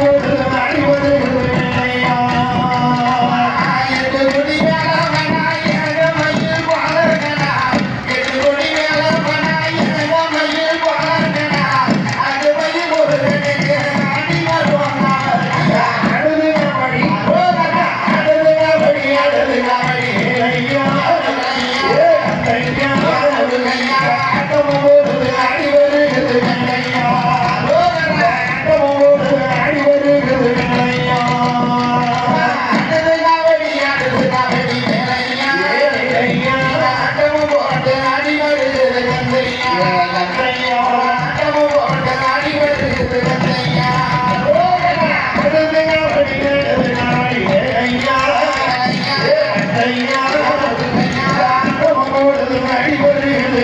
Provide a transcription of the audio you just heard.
போட்டு அடிபடு அடிபடுகிறது